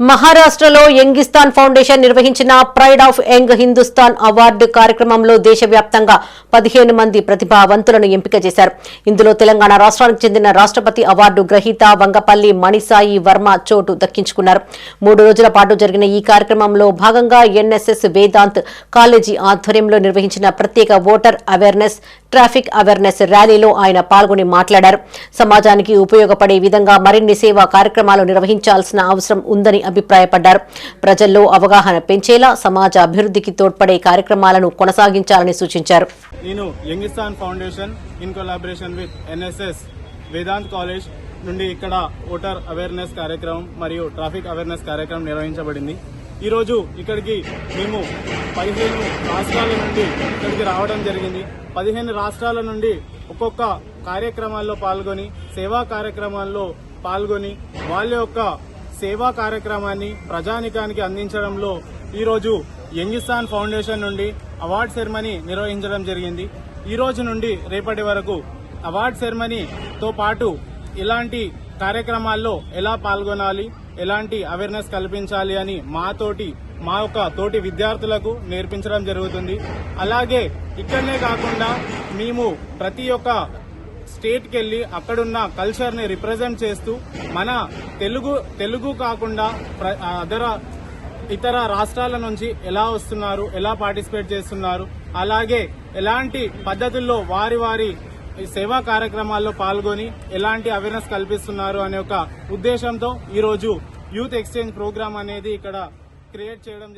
మహారాష్ట్రలో యంగిస్తాన్ ఫౌండేషన్ నిర్వహించిన pride of young Hindustan award కార్యక్రమంలో దేశవ్యాప్తంగా పదిహేను మంది ప్రతిభావంతులను ఎంపిక చేశారు. ఇందులో తెలంగాణ రాష్ట్రానికి చెందిన రాష్ట్రపతి అవార్డు గ్రహీత వంగపల్లి మణిసాయి వర్మ చోటు దక్కించుకున్నారు. మూడు రోజుల పాటు జరిగిన ఈ కార్యక్రమంలో భాగంగా ఎన్ఎస్ఎస్ వేదాంత్ కాలేజీ ఆధ్వర్యంలో నిర్వహించిన ప్రత్యేక ఓటర్ అవేర్నెస్ ట్రాఫిక్ అవేర్నెస్ ర్యాలీలో ఆయన పాల్గొని మాట్లాడారు. సమాజానికి ఉపయోగపడే విధంగా మరిన్ని సేవా కార్యక్రమాలు నిర్వహించాల్సిన అవసరం ఉందని అభిప్రాయపడ్డారు. ప్రజల్లో అవగాహన పెంచేలా సమాజ అభివృద్ధికి తోడ్పడే కార్యక్రమాలను కొనసాగించాలని సూచించారు. నేను Youngistan foundation in collaboration with NSS Vedant college నుండి ఇక్కడ ఓటర్ అవేర్నెస్ కార్యక్రమం మరియు ట్రాఫిక్ అవేర్నెస్ కార్యక్రమం నిర్వహించబడింది. ఈరోజు ఇక్కడికి మేము పదిహేను రాష్ట్రాల నుండి ఇక్కడికి రావడం జరిగింది. పదిహేను రాష్ట్రాల నుండి ఒక్కొక్క కార్యక్రమాల్లో పాల్గొని సేవా కార్యక్రమాల్లో పాల్గొని వాళ్ళ యొక్క సేవా కార్యక్రమాన్ని ప్రజానికానికి అందించడంలో ఈరోజు యంగిస్తాన్ ఫౌండేషన్ నుండి అవార్డ్ సెరమనీ నిర్వహించడం జరిగింది. ఈ రోజు నుండి రేపటి వరకు అవార్డ్ సెరమనీతో పాటు ఇలాంటి కార్యక్రమాల్లో ఎలా పాల్గొనాలి ఎలాంటి అవేర్నెస్ కల్పించాలి అని మాతోటి మా యొక్క తోటి విద్యార్థులకు నేర్పించడం జరుగుతుంది. అలాగే ఇక్కడనే కాకుండా మేము ప్రతి ఒక్క స్టేట్కి వెళ్ళి అక్కడున్న కల్చర్ని రిప్రజెంట్ చేస్తూ మన తెలుగు తెలుగు కాకుండా ప్ర- అదర ఇతర రాష్ట్రాల నుంచి ఎలా వస్తున్నారు ఎలా పార్టిసిపేట్ చేస్తున్నారు అలాగే ఎలాంటి పద్ధతుల్లో వారి వారి ఈ సేవా కార్యక్రమాల్లో పాల్గొని ఎలాంటి అవేర్నెస్ కల్పిస్తున్నారు అనే ఒక ఉద్దేశంతో ఈరోజు యూత్ ఎక్స్చేంజ్ ప్రోగ్రామ్ అనేది ఇక్కడ క్రియేట్ చేయడం